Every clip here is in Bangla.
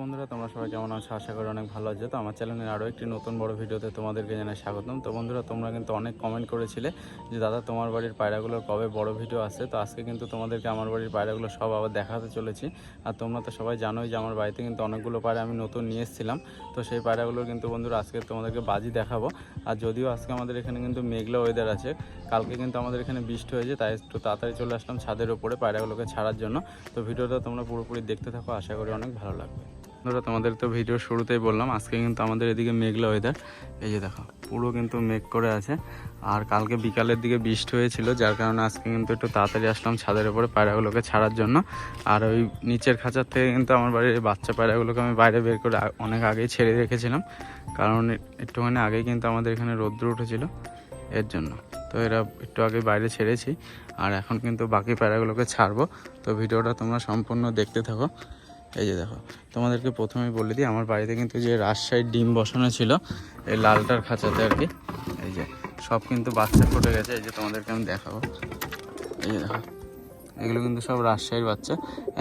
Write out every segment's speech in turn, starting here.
বন্ধুরা, তোমরা সবাই কেমন আছো? আশা করি অনেক ভালো আছো। তো আমার চ্যানেলের আরও একটি নতুন বড় ভিডিওতে তোমাদেরকে জানাই স্বাগতম। তো বন্ধুরা, তোমরা কিন্তু অনেক কমেন্ট করেছিলে যে, দাদা, তোমার বাড়ির পায়রাগুলোর কবে বড় ভিডিও আসে তো আজকে কিন্তু তোমাদেরকে আমার বাড়ির পায়রাগুলো সব আবার দেখাতে চলেছি। আর তোমরা তো সবাই জানোই যে, আমার বাড়িতে কিন্তু অনেকগুলো পায়রা আমি নতুন নিয়ে এসেছিলাম। তো সেই পায়রাগুলোর কিন্তু বন্ধুরা, আজকে তোমাদেরকে বাজি দেখাবো। আর যদিও আজকে আমাদের এখানে কিন্তু মেঘলা ওয়েদার আছে, কালকে কিন্তু আমাদের এখানে বৃষ্টি হয়েছে, তাই একটু তাড়াতাড়ি চলে আসলাম ছাদের ওপরে পায়রাগুলোকে ছাড়ার জন্য। তো ভিডিওটা তোমরা পুরোপুরি দেখতে থাকো, আশা করি অনেক ভালো লাগবে। ধরো তোমাদের তো ভিডিও শুরুতেই বললাম, আজকে কিন্তু আমাদের এদিকে মেঘলা ওয়েদার এই যে দেখো, পুরো কিন্তু মেঘ করে আছে। আর কালকে বিকালের দিকে বৃষ্টি হয়েছিল, যার কারণে আজকে কিন্তু একটু তাড়াতাড়ি আসলাম ছাদের উপরে পায়রাগুলোকে ছাড়ার জন্য। আর ওই নিচের খাঁচার থেকে কিন্তু আমার বাড়ির বাচ্চা পায়রাগুলোকে আমি বাইরে বের করে অনেক আগেই ছেড়ে রেখেছিলাম। কারণ একটুখানি আগেই কিন্তু আমাদের এখানে রৌদ্র উঠেছিল এর জন্য। তো এরা একটু আগে বাইরে ছেড়েছি। আর এখন কিন্তু বাকি পায়রাগুলোকে ছাড়বো। তো ভিডিওটা তোমরা সম্পূর্ণ দেখতে থাকো। এই যে দেখো, তোমাদেরকে প্রথমেই বলে দিই, আমার বাড়িতে কিন্তু যে রাজশাহীর ডিম বসানো ছিল, এই লালটার খাঁচাতে আর কি, এই যে, সব কিন্তু বাচ্চা ফুটে গেছে, এই যে তোমাদেরকে আমি দেখাবো। এই যে দেখো, এগুলো কিন্তু সব রাজশাহীর বাচ্চা,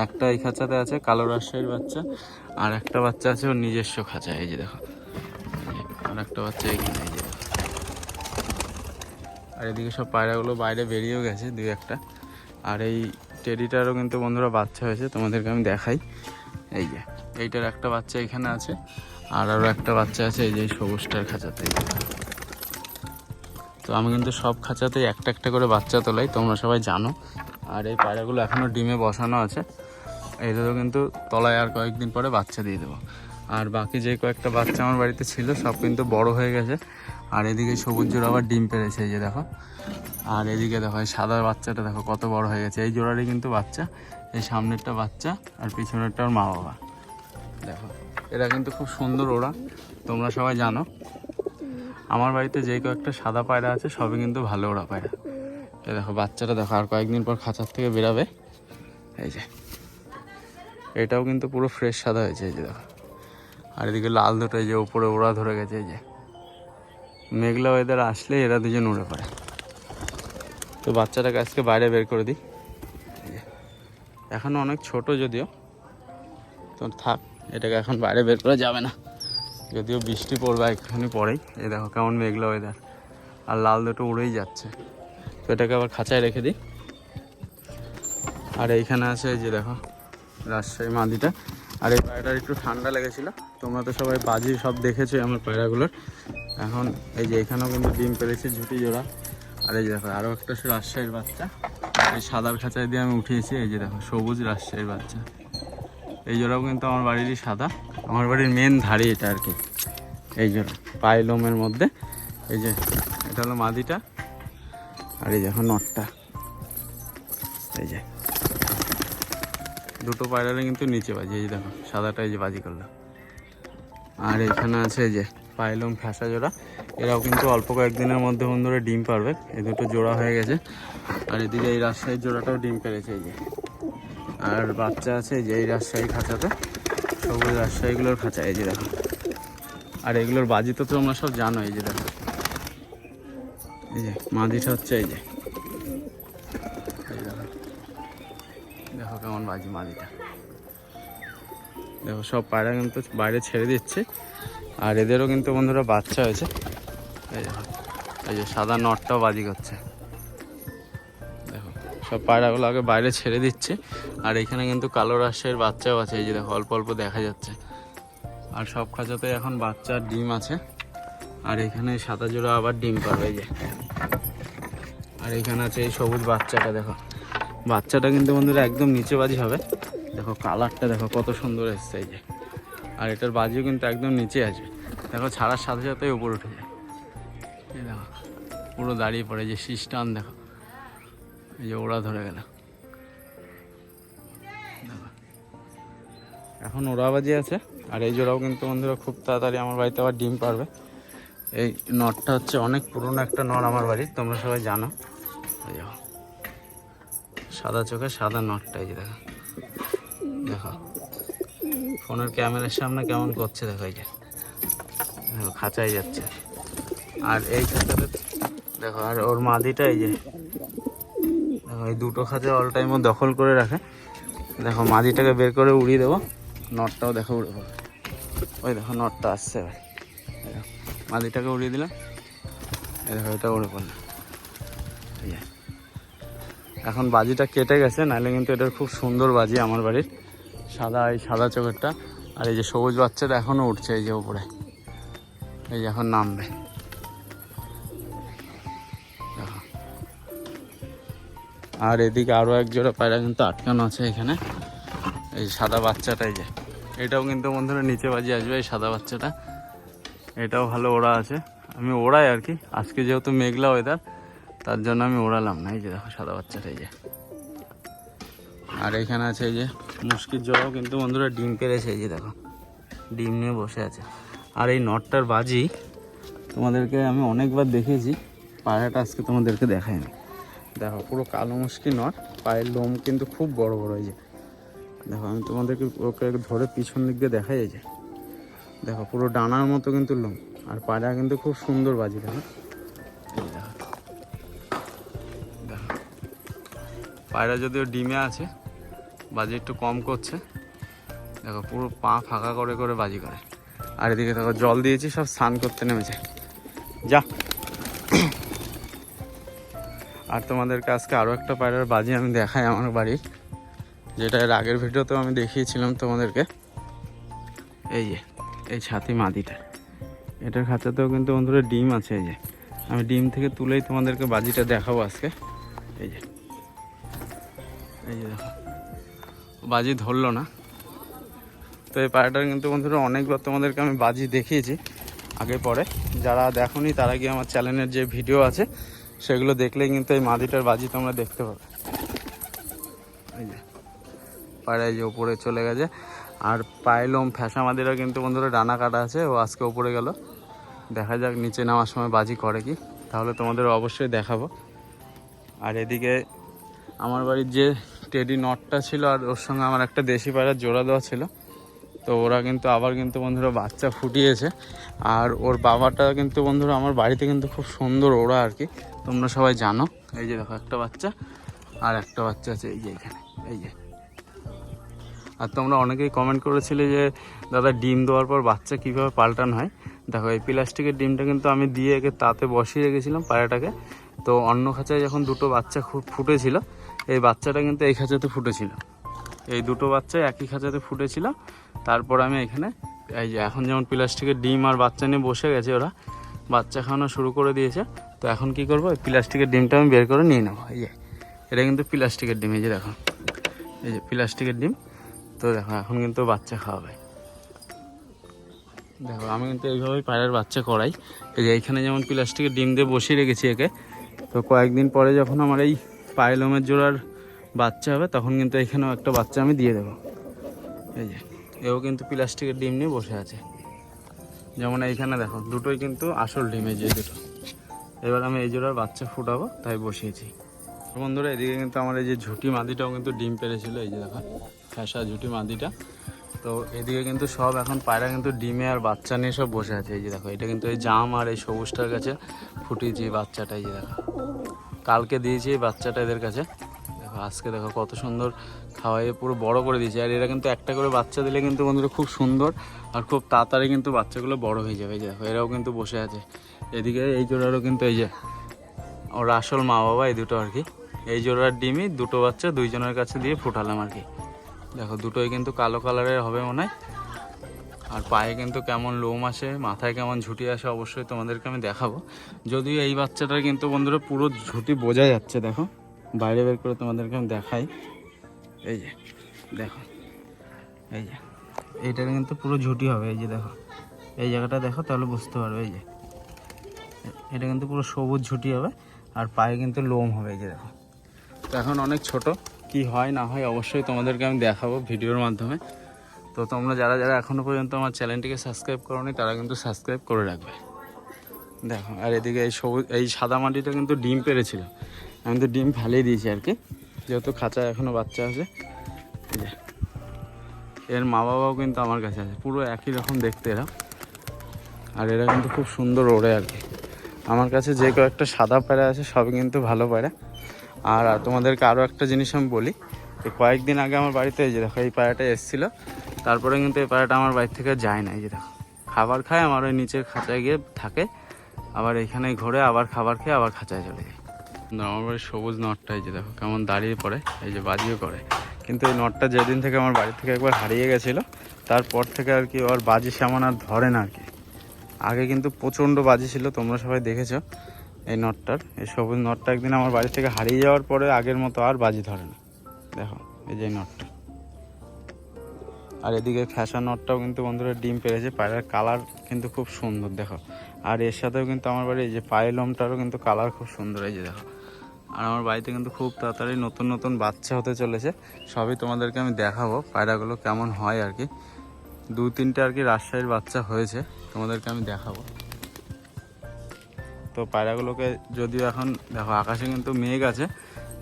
একটা এই খাঁচাতে আছে কালো রাজশাহীর বাচ্চা, আর একটা বাচ্চা আছে ওর নিজস্ব খাঁচা, এই যে দেখো আর একটা বাচ্চা এই যে আর এদিকে সব পায়রাগুলো বাইরে বেরিয়েও গেছে, দুই একটা। আর এই টেডিটারও কিন্তু বন্ধুরা বাচ্চা হয়েছে, তোমাদেরকে আমি দেখাই। এই যে। এইটার একটা বাচ্চা এখানে আছে, আর আরও একটা বাচ্চা আছে, এই যে সবুজটার খাঁচাতে। তো আমি কিন্তু সব খাঁচাতেই একটা একটা করে বাচ্চা তোলাই, তোমরা সবাই জানো। আর এই পায়রাগুলো এখনও ডিমে বসানো আছে। এদেরও কিন্তু তলায় আর কয়েকদিন পরে বাচ্চা দিয়ে দেবো। আর বাকি যে কয়েকটা বাচ্চা আমার বাড়িতে ছিল, সব কিন্তু বড় হয়ে গেছে। আর এদিকে সবুজ জোড়া আবার ডিম পেরেছে, এই যে দেখো। আর এদিকে দেখো সাদা বাচ্চাটা দেখো, কত বড় হয়ে গেছে। এই জোড়ারই কিন্তু বাচ্চা। এই সামনেরটা বাচ্চা আর পিছনেরটা ওর মা বাবা দেখো, এরা কিন্তু খুব সুন্দর ওরা, তোমরা সবাই জানো। আমার বাড়িতে যে কয়েকটা সাদা পায়রা আছে, সবই কিন্তু ভালো ওরা পায়রা। এই দেখো, বাচ্চাটা দেখো, আর কয়েকদিন পর খাঁচার থেকে বেরাবে। এই যে, এটাও কিন্তু পুরো ফ্রেশ সাদা হয়েছে, এই যে দেখো। আর এদিকে লাল দুটো যে উপরে ওরা ধরে গেছে, এই যে। মেঘলা ওয়েদার আসলে এরা দুজন উড়ে পড়ে। তো বাচ্চাটাকে আজকে বাইরে বের করে দিই। এখনও অনেক ছোট যদিও। তো থাক, এটাকে এখন বাইরে বের করা যাবে না। যদিও বৃষ্টি পড়বে একটুখানি পরেই। এই দেখো কেমন মেঘলা ওয়েদার আর লাল দুটো উড়েই যাচ্ছে। তো এটাকে আবার খাঁচায় রেখে দিই। আর এইখানে আছে এই যে দেখো, রাজশাহী মাদিটা। আর এই পায়রাটার একটু ঠান্ডা লেগেছিল। তোমরা তো সবাই বাজি সব দেখেছ আমার পায়রাগুলোর। এখন এই যে এখানেও কিন্তু ডিম পেরেছে ঝুটি জোড়া। আর এই দেখো আরও একটা রাজশাহীর বাচ্চা। এই সাদার খাঁচায় দিয়ে আমি উঠিয়েছি, এই যে দেখো, সবুজ রাজশাহীর বাচ্চা। এই জোড়াও কিন্তু আমার বাড়িরই সাদা। আমার বাড়ির মেন ধারে এটা আর কি। এই জোড়া পায়ে লোমের মধ্যে, এই যে এটা হলো মাদিটা, আর এই দেখো নটটা। এই যে। দুটো পায়রারে কিন্তু নিচে বাজি, এই যে দেখো সাদাটা এই যে বাজি করল। আর এখানে আছে এই যে পাইলম ফ্যাসা জোড়া। এরাও কিন্তু অল্প কয়েকদিনের মধ্যে বন্ধুরা ডিম পারবে। এই দুটো জোড়া হয়ে গেছে। আর এদিকে এই রাজশাহীর জোড়াটাও ডিম পেরেছে এই যে। আর বাচ্চা আছে এই যে এই রাজশাহী খাঁচাতে। সবুজ রাজশাহীগুলোর খাঁচা, এই যে দেখো। আর এগুলোর বাজি তো তোমরা সব জানো এই যে দেখো। এই যে, মাদিটা হচ্ছে এই যে। দেখো কেমন বাজি মাদিটা। দেখো, সব পায়রা কিন্তু বাইরে ছেড়ে দিচ্ছে। আর এদেরও কিন্তু বন্ধুরা বাচ্চা হয়েছে। এই যে সাদা নটটাও বাজি করছে। দেখো, সব পায়রাগুলো আগে বাইরে ছেড়ে দিচ্ছে। আর এখানে কিন্তু কালো রাশের বাচ্চাও আছে, এই যে দেখো, অল্প অল্প দেখা যাচ্ছে। আর সব খাঁচাতে এখন বাচ্চার ডিম আছে। আর এখানে সাদা জোড়া আবার ডিম পাবে, এই যে। আর এখানে আছে এই সবুজ বাচ্চাটা, দেখো। বাচ্চাটা কিন্তু বন্ধুরা একদম নিচে বাজি হবে। দেখো, কালারটা দেখো, কত সুন্দর এসছে, এই যে। আর এটার বাজিও কিন্তু একদম নিচে আছে। দেখো, ছাড়ার সাথে সাথে উপরে উঠে যায়। এই দেখো, পুরো দাঁড়িয়ে পড়ে যে শীষ টান দেখো। এই যে ওরা ধরে গেল। এখন ওরা বাজি আছে, আর এই জোড়াও কিন্তু বন্ধুরা খুব তাড়াতাড়ি আমার বাড়িতে আবার ডিম পারবে। এই নটটা হচ্ছে অনেক পুরনো একটা নট আমার বাড়ির, তোমরা সবাই জানো। সাদা চোখে সাদা নটটা, এই যে দেখো। দেখো ফোনের ক্যামেরার সামনে কেমন করছে দেখো এই যে। খাঁচাই যাচ্ছে। আর এই খাঁচাতে দেখো, আর ওর মাদিটা এই যে, দেখো, এই দুটো খাঁচা অল টাইমও দখল করে রাখে। দেখো, মাদিটাকে বের করে উড়িয়ে দেবো। নটটাও দেখো উড়ে পড়বে ওই দেখো, নটটা আসছে এই মাদিটাকে উড়িয়ে দিলাম। এই দেখো, এটা উড়ে পড়ল। এখন বাজিটা কেটে গেছে, নাহলে কিন্তু এটার খুব সুন্দর বাজি আমার বাড়ির। সাদা, এই সাদা চোখেরটা। আর এই যে সবুজ বাচ্চাটা এখনও উঠছে এই যে উপরে। এই যে এখন নামবে। আর এদিকে আরও এক জোড়া পায়রা কিন্তু আটকানো আছে এখানে। এই সাদা বাচ্চাটাই যে। এটাও কিন্তু বন্ধুরা নিচে বাজি আসবে এই সাদা বাচ্চাটা। এটাও ভালো ওড়া আছে। আমি ওড়াই আর কি। আজকে যেহেতু মেঘলা ওয়েদার তার জন্য আমি ওড়ালাম না। এই যে দেখো সাদা বাচ্চাটাই যে। আর এখানে আছে এই যে মুশকির জোড়াও কিন্তু বন্ধুরা ডিম পেরেছে, এই যে দেখো। ডিম নিয়ে বসে আছে। আর এই নটটার বাজি তোমাদেরকে আমি অনেকবার দেখেছি, পায়রাটা আজকে তোমাদেরকে দেখায়নি দেখো, পুরো কালো মুশকি নট, পায়ের লোম কিন্তু খুব বড় বড়, এই যে। দেখো, আমি তোমাদেরকে ওকে ধরে পিছন দিক দিয়ে দেখাই, এই যে। দেখো, পুরো ডানার মতো কিন্তু লোম, আর পায়রা কিন্তু খুব সুন্দর বাজি, দেখো। দেখো। দেখো, পায়রা যদিও ডিমে আছে বাজি একটু কম করছে। দেখো, পুরো পা ফাঁকা করে করে বাজি করে। আর এদিকে দেখো, জল দিয়েছি, সব স্নান করতে নেমেছে। যা। আর তোমাদেরকে আজকে আরও একটা পায়রার বাজি আমি দেখাই আমার বাড়ির যেটা এর আগের ভিডিওতেও আমি দেখিয়েছিলাম তোমাদেরকে। এই যে, এই ছাতি মাদিটা। এটার খাঁচাতেও কিন্তু বন্ধুরা ডিম আছে, এই যে। আমি ডিম থেকে তুলেই তোমাদেরকে বাজিটা দেখাবো আজকে। এই যে। এই যে দেখো। বাজি ধরলো না। তো এই পায়রাটার কিন্তু বন্ধুরা অনেকবার তোমাদেরকে আমি বাজি দেখিয়েছি, আগে পরে। যারা দেখোনি, তারা গিয়ে আমার চ্যানেলের যে ভিডিও আছে, সেগুলো দেখলে কিন্তু এই মাদিটার বাজি তোমরা দেখতে পাবে। এই যে উপরে চলে গেছে। আর পায়েলোম ফ্যাসা মাদিরা কিন্তু বন্ধুরা ডানা কাটা আছে, ও আজকে উপরে গেল। দেখা যাক নিচে নামার সময় বাজি করে কি। তাহলে তোমাদের অবশ্যই দেখাবো। আর এদিকে আমার বাড়ির যে টেডি নটটা ছিল আর ওর সঙ্গে আমার একটা দেশি পায়রার জোড়া দেওয়া ছিল। তো ওরা কিন্তু আবার কিন্তু বন্ধুরা বাচ্চা ফুটিয়েছে। আর ওর বাবাটা কিন্তু বন্ধুরা আমার বাড়িতে কিন্তু খুব সুন্দর ওরা আর কি। তোমরা সবাই জানো। এই যে দেখো একটা বাচ্চা আর একটা বাচ্চা আছে। এই যে এখানে, এই যে। আর তোমরা অনেকেই কমেন্ট করেছিলে যে, দাদা, ডিম দেওয়ার পর বাচ্চা কীভাবে পাল্টানো হয়? দেখো, এই প্লাস্টিকের ডিমটা কিন্তু আমি দিয়ে একে তাতে বসিয়ে রেখেছিলাম পায়রাটাকে তো অন্য খাঁচায় যখন দুটো বাচ্চা খু- ফুটেছিল এই বাচ্চাটা কিন্তু এই খাঁচাতে ফুটেছিল। এই দুটো বাচ্চা একই খাঁচাতে ফুটেছিল। তারপর আমি এখানে এই যে এখন যেমন প্লাস্টিকের ডিম আর বাচ্চা নিয়ে বসে গেছে ওরা, বাচ্চা খাওয়ানো শুরু করে দিয়েছে। তো এখন কি করব? এই প্লাস্টিকের ডিমটা আমি বের করে নিয়ে নেব। এই যে, এটা কিন্তু প্লাস্টিকের ডিম, এই যে দেখো। এই যে প্লাস্টিকের ডিম। তো দেখো, এখন কিন্তু বাচ্চা খাওয়াবে। দেখো, আমি কিন্তু এইভাবেই পায়রার বাচ্চা করাই। এই যে এইখানে যেমন প্লাস্টিকের ডিম দিয়ে বসিয়ে রেখেছি একে, তো কয়েকদিন পরে যখন আমার এই পায়লমের জোড়ার বাচ্চা হবে, তখন কিন্তু এখানেও একটা বাচ্চা আমি দিয়ে দেবো। এই যে, এও কিন্তু প্লাস্টিকের ডিম নিয়ে বসে আছে। যেমন এইখানে দেখো, দুটোই কিন্তু আসল ডিম, এই যে দুটো। এবার আমি এই জোড়ার বাচ্চা ফুটাবো, তাই বসিয়েছি। বন্ধুরা, এদিকে কিন্তু আমার এই যে ঝুটি মাদিটাও কিন্তু ডিম পেরেছিল, এই যে দেখো, ফ্যাসা ঝুটি মাদিটা। তো এদিকে কিন্তু সব এখন পায়রা কিন্তু ডিমে আর বাচ্চা নিয়ে সব বসে আছে, এই যে দেখো। এটা কিন্তু এই জাম আর এই সবুজটার কাছে ফুটিয়েছি বাচ্চাটা, এই যে দেখো। কালকে দিয়েছি এই বাচ্চাটা এদের কাছে। দেখো, আজকে দেখো কত সুন্দর খাওয়াইয়ে পুরো বড় করে দিয়েছে। আর এরা কিন্তু একটা করে বাচ্চা দিলে কিন্তু বন্ধুরা খুব সুন্দর, আর খুব তাড়াতাড়ি কিন্তু বাচ্চাগুলো বড় হয়ে যাবে। এই দেখো, এরাও কিন্তু বসে আছে। এদিকে এই জোড়ারও কিন্তু এই যে, ওর আসল মা বাবা এই দুটো আর কি। এই জোড়ার ডিমই দুটো বাচ্চা দুইজনের কাছে দিয়ে ফুটালাম আর কি। দেখো, দুটোই কিন্তু কালো কালারের হবে মনে হয়। আর পায়ে কিন্তু কেমন লোম আসে, মাথায় কেমন ঝুঁটি আসে অবশ্যই তোমাদেরকে আমি দেখাবো। যদিও এই বাচ্চাটার কিন্তু বন্ধুরা পুরো ঝুঁটি বোঝা যাচ্ছে, দেখো। বাইরে বের করে তোমাদেরকে আমি দেখাই। এই যে, দেখো। এই যে, এইটার কিন্তু পুরো ঝুঁটি হবে, এই যে দেখো। এই জায়গাটা দেখো, তাহলে বুঝতে পারবে, এই যে। এটা কিন্তু পুরো সবুজ ঝুঁটি হবে, আর পায়ে কিন্তু লোম হবে, এই যে দেখো। এখন অনেক ছোট, কি হয় না হয় অবশ্যই তোমাদেরকে আমি দেখাবো ভিডিওর মাধ্যমে। তো তোমরা যারা যারা এখনও পর্যন্ত আমার চ্যানেলটিকে সাবস্ক্রাইব করোনি, তারা কিন্তু সাবস্ক্রাইব করে রাখবে। দেখো, আর এদিকে এই সবুজ, এই সাদা মাটিটা কিন্তু ডিম পেরেছিল। আমি তো ডিম ফেলেই দিয়েছি আর কি। যেহেতু খাঁচা এখনও বাচ্চা আছে। এর মা বাবাও কিন্তু আমার কাছে আছে। পুরো একই রকম দেখতে এরা। আর এরা কিন্তু খুব সুন্দর ওড়ে আর কি। আমার কাছে যে কয়েকটা সাদা পায়রা আছে, সবই কিন্তু ভালো পায়রা। আর তোমাদেরকে আরও একটা জিনিস আমি বলি কয়েকদিন আগে আমার বাড়িতে এই যে দেখো, এই পায়রাটা এসেছিল। তারপরে কিন্তু এই পাড়াটা আমার বাড়ি থেকে যায় না, এই যে দেখো। খাবার খায়, আমার ওই নিচের খাঁচায় গিয়ে থাকে। আবার এখানেই ঘোরে, আবার খাবার খেয়ে আবার খাঁচায় চলে যায়। আমার বাড়ির সবুজ নটটা এই যে দেখো, কেমন দাঁড়িয়ে পড়ে, এই যে বাজিও করে। কিন্তু এই নটটা যেদিন থেকে আমার বাড়ি থেকে একবার হারিয়ে গেছিল, তারপর থেকে আর কি ওর বাজি সেমন আর ধরে না আর কি। আগে কিন্তু প্রচণ্ড বাজি ছিল, তোমরা সবাই দেখেছ এই নটটার। এই সবুজ নটটা একদিন আমার বাড়ি থেকে হারিয়ে যাওয়ার পরে আগের মতো আর বাজি ধরে না। দেখো, এই যে নটটা। আর এদিকে ফ্যাশন নটটাও কিন্তু বন্ধুরা ডিম পেরেছে, পায়ের কালার কিন্তু খুব সুন্দর, দেখো। আর এর সাথেও কিন্তু আমার বাড়ি এই যে পায়ের লোমটারও কিন্তু কালার খুব সুন্দর, এই যে দেখো। আর আমার বাড়িতে কিন্তু খুব তাড়াতাড়ি নতুন নতুন বাচ্চা হতে চলেছে, সবই তোমাদেরকে আমি দেখাবো, পায়রাগুলো কেমন হয় আর কি। দু তিনটে আর কি রাজশাহীর বাচ্চা হয়েছে, তোমাদেরকে আমি দেখাবো। তো পায়রাগুলোকে যদিও এখন, দেখো, আকাশে কিন্তু মেঘ আছে,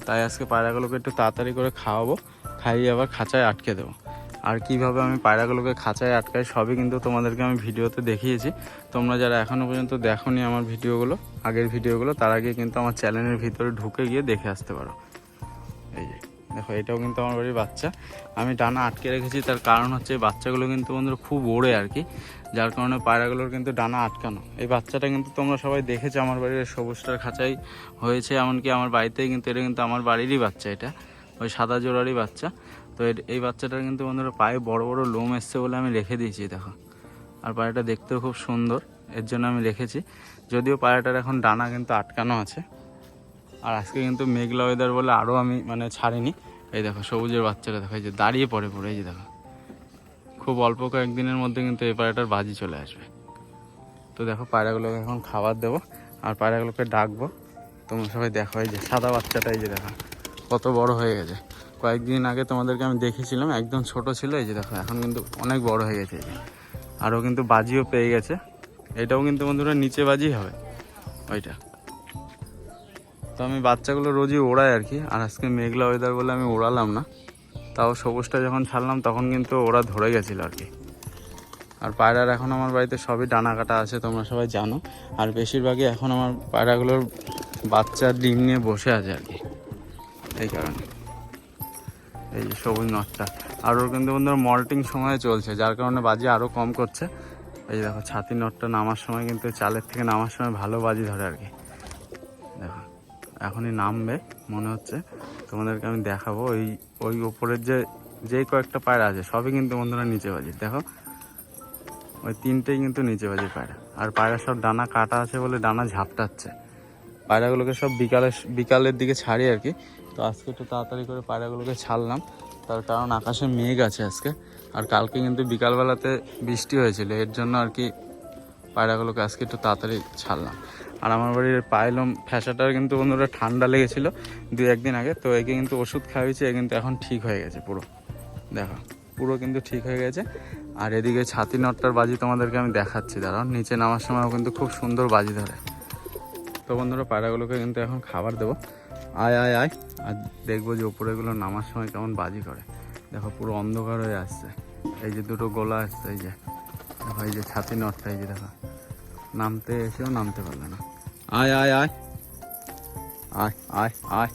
তাই আজকে পায়রাগুলোকে একটু তাড়াতাড়ি করে খাওয়াবো, খাইয়ে আবার খাঁচায় আটকে দেবো। আর কীভাবে আমি পায়রাগুলোকে খাঁচায় আটকাই সবই কিন্তু তোমাদেরকে আমি ভিডিওতে দেখিয়েছি। তোমরা যারা এখনও পর্যন্ত দেখোনি আমার ভিডিওগুলো, আগের ভিডিওগুলো, তার আগে কিন্তু আমার চ্যানেলের ভিতরে ঢুকে গিয়ে দেখে আসতে পারো। এই যে, দেখো, এটাও কিন্তু আমার বাড়ির বাচ্চা। আমি ডানা আটকে রেখেছি, তার কারণ হচ্ছে এই বাচ্চাগুলো কিন্তু বন্ধুরা খুব ওড়ে আর কি। যার কারণে পায়রাগুলোর কিন্তু ডানা আটকানো। এই বাচ্চাটা কিন্তু তোমরা সবাই দেখেছ আমার বাড়ির সবুজটার খাঁচাই হয়েছে, এমনকি আমার বাড়িতেই কিন্তু এটা কিন্তু আমার বাড়িরই বাচ্চা এটা। ওই সাদা জোড়ারই বাচ্চা। তো এই বাচ্চাটার কিন্তু বন্ধুরা পায়ে বড় বড় লোম এসছে বলে আমি রেখে দিয়েছি দেখো। আর পায়রাটা দেখতেও খুব সুন্দর, এর জন্য আমি রেখেছি। যদিও পায়রাটার এখন ডানা কিন্তু আটকানো আছে। আর আজকে কিন্তু মেঘলা ওয়েদার বলে আরও আমি মানে ছাড়িনি। এই দেখো, সবুজের বাচ্চাটা দেখো, এই যে দাঁড়িয়ে পড়ে পড়ে, এই যে দেখো। খুব অল্প কয়েকদিনের মধ্যে কিন্তু এই পায়রাটার বাজি চলে আসবে। তো দেখো, পায়রাগুলোকে এখন খাবার দেবো, আর পায়রাগুলোকে ডাকবো। তোমরা সবাই দেখো, এই যে সাদা বাচ্চাটা, এই যে দেখো, কত বড় হয়ে গেছে। কয়েকদিন আগে তোমাদেরকে আমি দেখেছিলাম, একদম ছোট ছিল, এই যে দেখো, এখন কিন্তু অনেক বড় হয়ে গেছে। আরও কিন্তু বাজিও পেয়ে গেছে। এটাও কিন্তু বন্ধুরা নিচে বাজি হবে। ওইটা। তো আমি বাচ্চাগুলো রোজই ওড়াই আর কি, আর আজকে মেঘলা ওয়েদার বলে আমি ওড়ালাম না। তাও সবুজটা যখন ছাড়লাম, তখন কিন্তু ওরা ধরে গেছিল আর কি। আর পায়রার এখন আমার বাড়িতে সবই ডানা কাটা আছে, তোমরা সবাই জানো। আর বেশিরভাগই এখন আমার পায়রাগুলোর বাচ্চা ডিম নিয়ে বসে আছে আর কি, এই কারণে। এই যে সবুজ নটটা আর ওর কিন্তু বন্ধুরা মল্টিং সময়ে চলছে, যার কারণে বাজি আরও কম করছে। এই দেখো, ছাতি নটটা নামার সময় কিন্তু চালের থেকে নামার সময় ভালো বাজি ধরে আর কি। দেখো, এখনই নামবে, মনে হচ্ছে। তোমাদেরকে আমি দেখাবো, ওই ওই ওপরের যে যেই কয়েকটা পায়রা আছে, সবই কিন্তু বন্ধুরা নিচে বাজি। দেখো, ওই তিনটেই কিন্তু নিচে বাজি পায়রা। আর পায়রা সব ডানা কাটা আছে বলে ডানা ঝাপটাচ্ছে। পায়রাগুলোকে সব বিকালে, বিকালের দিকে ছাড়ি আর কি তো আজকে একটু তাড়াতাড়ি করে পায়রাগুলোকে ছাড়লাম। তার কারণ আকাশে মেঘ আছে আজকে। আর কালকে কিন্তু বিকালবেলাতে বৃষ্টি হয়েছিল। এর জন্য আর কি পায়রাগুলোকে আজকে একটু তাড়াতাড়ি ছাড়লাম। আর আমার বাড়ির পায়লম ফ্যাসাটার কিন্তু বন্ধুরা ঠান্ডা লেগেছিল দু একদিন আগে। তো একে কিন্তু ওষুধ খাওয়াইছি এ কিন্তু এখন ঠিক হয়ে গেছে পুরো। দেখো, পুরো কিন্তু ঠিক হয়ে গেছে। আর এদিকে ছাতি নটটার বাজি তোমাদেরকে আমি দেখাচ্ছি। দাঁড়াও, নিচে নামার সময়ও কিন্তু খুব সুন্দর বাজি ধরে। তো বন্ধুরা, পায়রাগুলোকে কিন্তু এখন খাবার দেবো। আয় আয় আয়। আর দেখব যে ওপরেগুলো নামার সময় কেমন বাজি করে দেখো পুরো অন্ধকার হয়ে আসছে। এই যে দুটো গোলা আসছে এই যে। দেখো এই যে ছাতি নটটা এই যে দেখো। নামতে এসেও নামতে পারবে না। আয় আয় আয়। আয় আয় আয়।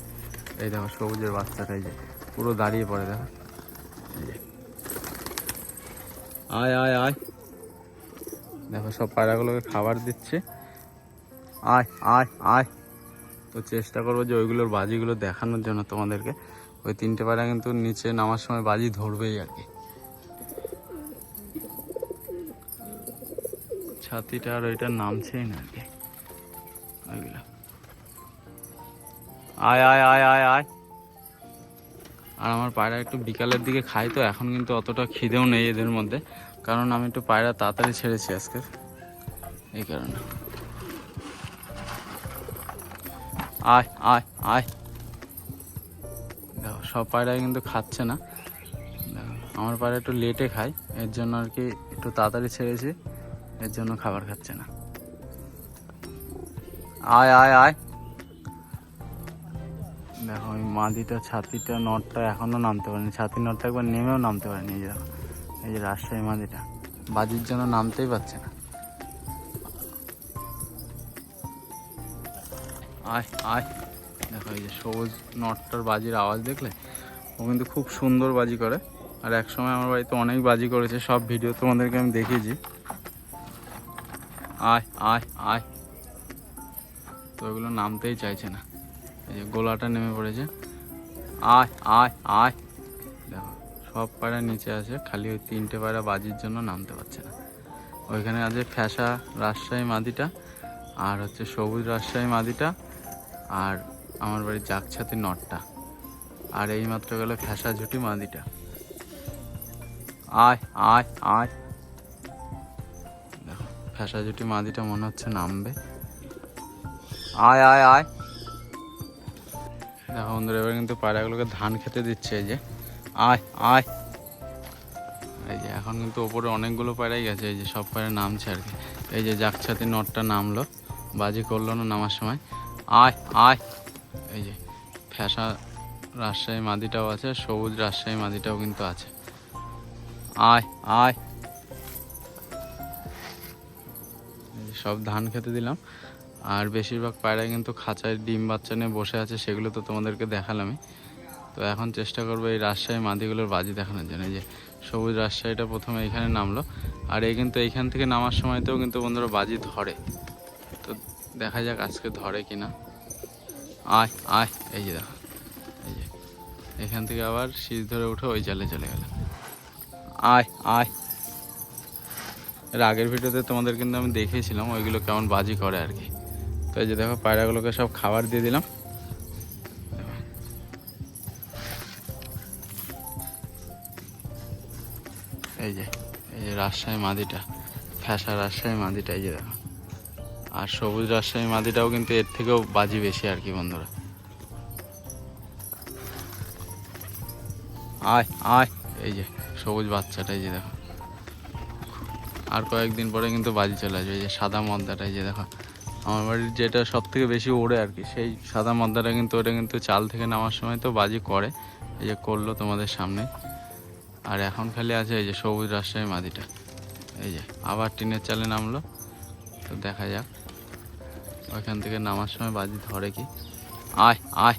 এই দেখো সবুজের বাচ্চাটা এই যে। পুরো দাঁড়িয়ে পড়ে দেখো। আয় আয় আয়। দেখো সব পায়রাগুলোকে খাবার দিচ্ছে। আয় আয় আয়। তো চেষ্টা করব যে ওইগুলোর বাজিগুলো দেখানোর জন্য তোমাদেরকে। ওই তিনটে পায়রা কিন্তু নিচে নামার সময় বাজি ধরবেই আর কি। ছাতিটা আর ওইটা নামছেই না আর কি। ওইগুলো। আয় আয় আয় আয় আয়। আর আমার পায়রা একটু বিকালের দিকে খাই তো, এখন কিন্তু অতটা খিদেও নেই এদের মধ্যে। কারণ আমি একটু পায়রা তাড়াতাড়ি ছেড়েছি আজকে। এই কারণে। আয় আয় আয়। দেখো, সব পায়রাই কিন্তু খাচ্ছে না। আমার পায়রা একটু লেটে খায়, এর জন্য আর কি একটু তাড়াতাড়ি ছেড়েছি, এর জন্য খাবার খাচ্ছে না। আয় আয় আয়। দেখো, ওই মাদিটা, ছাতিটা, নটটা এখনও নামতে পারেনি। ছাতি নটটা একবার নেমেও নামতে পারেনি, এই দেখো, এই যে রাজশাহী মাদিটা। বাজির জন্য নামতেই পারছে না। আয় আয়। দেখো এই যে সবুজ নটটার বাজির আওয়াজ দেখলে? ও কিন্তু খুব সুন্দর বাজি করে। আর এক সময় আমার বাড়িতে অনেক বাজি করেছে, সব ভিডিও তোমাদেরকে আমি দেখিয়েছি। আয় আয় আয়। তো ওগুলো নামতেই চাইছে না। এই যে গোলাটা নেমে পড়েছে। আয় আয় আয়। দেখো, সব পায়রা নিচে আছে, খালি ওই তিনটে পায়রা বাজির জন্য নামতে পারছে না। ওইখানে আছে ফ্যাসা রাজশাহী মাদিটা, আর হচ্ছে সবুজ রাজশাহী মাদিটা আর আমার বাড়ির জাকছাতি নটটা। আর এই মাত্র গেল ফ্যাসা ঝুটি মাদিটা। আয় আয় আয়। দেখো, ফ্যাসা ঝুটি মাদিটা মনে হচ্ছে নামবে। আয় আয় আয়। দেখো বন্ধুরা, এবার কিন্তু পায়রাগুলোকে ধান খেতে দিচ্ছে এই যে। আয় আয়। এই যে, এখন কিন্তু ওপরে অনেকগুলো পায়রাই গেছে, এই যে সব পায়রা নামছে আর কি। এই যে জাকছাতি নটটা নামলো, বাজি করল না নামার সময়। আয় আয়। এই যে ফ্যাসা রাজশাহী মাদিটাও আছে, সবুজ রাজশাহী মাদিটাও কিন্তু আছে। আয় আয়। সব ধান খেতে দিলাম। আর বেশিরভাগ পায়রা কিন্তু খাঁচায় ডিম বাচ্চা নিয়ে বসে আছে, সেগুলো তো তোমাদেরকে দেখালামই। তো এখন চেষ্টা করব এই রাজশাহী মাদিগুলোর বাজি দেখানোর জন্য। যে, সবুজ রাজশাহীটা প্রথমে এইখানে নামলো। আর এই কিন্তু এইখান থেকে নামার সময়তেও কিন্তু বন্ধুরা বাজি ধরে। তো দেখা যাক আজকে ধরে কিনা। আয় আয়, এই যে দেখো, এই যে। এখান থেকে আবার শীষ ধরে উঠে ওই জালে চলে গেল। আয় আয়। এর আগের ভিডিওতে তোমাদের কিন্তু আমি দেখিয়েছিলাম ওইগুলো কেমন বাজি করে আর কি। তো এই যে দেখো, পায়রাগুলোকে সব খাবার দিয়ে দিলাম। এই যে এই যে রাজশাহী মাদিটা, ফ্যাসা রাজশাহী মাদিটা, এই যে দেখো। আর সবুজ রাজশাহী মাদিটাও কিন্তু এর থেকেও বাজি বেশি আর কি বন্ধুরা। আয় আয়, এই যে সবুজ বাচ্চাটা এই যে দেখো। আর কয়েকদিন পরে কিন্তু বাজি চলে আসবে, এই যে সাদা মদ্দাটা এই যে দেখো। আমার বাড়ির যেটা সব থেকে বেশি ওড়ে আর কি, সেই সাদা মদ্দাটা কিন্তু, ওটা কিন্তু চাল থেকে নামার সময় তো বাজি করে, এই যে করল তোমাদের সামনে। আর এখন খালি আছে এই যে সবুজ রাজশাহী মাদিটা এই যে আবার টিনের চালে নামলো, তো দেখা যাক। ওইখান থেকে নামার সময় বাজি ধরে কি? আয় আয়।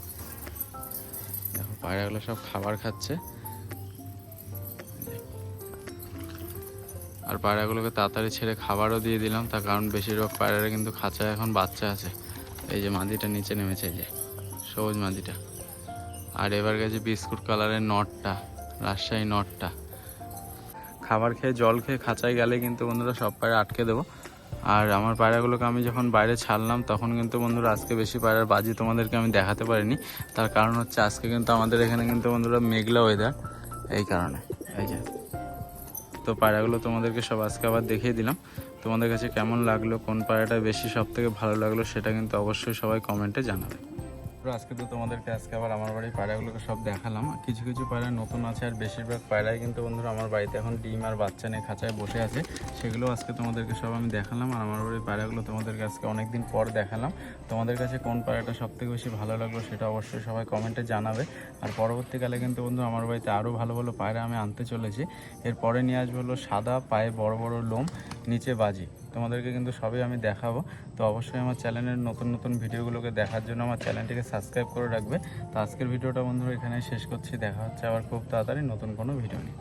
দেখো, পায়রাগুলো সব খাবার খাচ্ছে। আর পায়রাগুলোকে তাড়াতাড়ি ছেড়ে খাবারও দিয়ে দিলাম, তার কারণ বেশিরভাগ পায়রারা কিন্তু খাঁচায় এখন বাচ্চা আছে। এই যে মাদিটা নিচে নেমেছে যে, সবুজ মাদিটা। আর এবার গেছে বিস্কুট কালারের নটটা, রাজশাহী নটটা। খাবার খেয়ে, জল খেয়ে খাঁচায় গেলে কিন্তু বন্ধুরা সব পায়রা আটকে দেবো। আর আমার পায়রাগুলোকে আমি যখন বাইরে ছাড়লাম, তখন কিন্তু বন্ধুরা আজকে বেশি পায়রার বাজি তোমাদেরকে আমি দেখাতে পারিনি। তার কারণ হচ্ছে আজকে কিন্তু আমাদের এখানে কিন্তু বন্ধুরা মেঘলা ওয়েদার এই কারণে। এই যে। তো পায়রাগুলো তোমাদেরকে সব আজকে আবার দেখিয়ে দিলাম। তোমাদের কাছে কেমন লাগল, কোন পায়রাটা বেশি সব থেকে ভালো লাগল, সেটা কিন্তু অবশ্যই সবাই কমেন্টে জানাবে। আজকে তো তোমাদেরকে আজকে আবার আমার বাড়ির পায়রাগুলোকে সব দেখালাম। কিছু কিছু পায়রা নতুন আছে আর বেশিরভাগ পায়রাই কিন্তু বন্ধুরা আমার বাড়িতে এখন ডিম আর বাচ্চা নিয়ে খাঁচায় বসে আছে। সেগুলো আজকে তোমাদেরকে সব আমি দেখালাম আর আমার বাড়ির পায়রাগুলো তোমাদেরকে আজকে অনেকদিন পর দেখালাম। তোমাদের কাছে কোন পায়রাটা সব থেকে বেশি ভালো লাগল সেটা অবশ্যই সবাই কমেন্টে জানাবে। আর পরবর্তীকালে কিন্তু বন্ধু আমার বাড়িতে আরও ভালো ভালো পায়রা আমি আনতে চলেছি। এরপরে নিয়ে আসব হলো সাদা পায়ে বড় বড় লোম, নিচে বাজি। তোমাদেরকে কিন্তু সবই আমি দেখাবো। তো অবশ্যই আমার চ্যানেলের নতুন নতুন ভিডিওগুলোকে দেখার জন্য আমার চ্যানেলটিকে সাবস্ক্রাইব করে রাখবে। তো আজকের ভিডিওটা বন্ধুরা এখানে শেষ করছি। দেখা হচ্ছে আবার খুব তাড়াতাড়ি নতুন কোনো ভিডিও নিয়ে।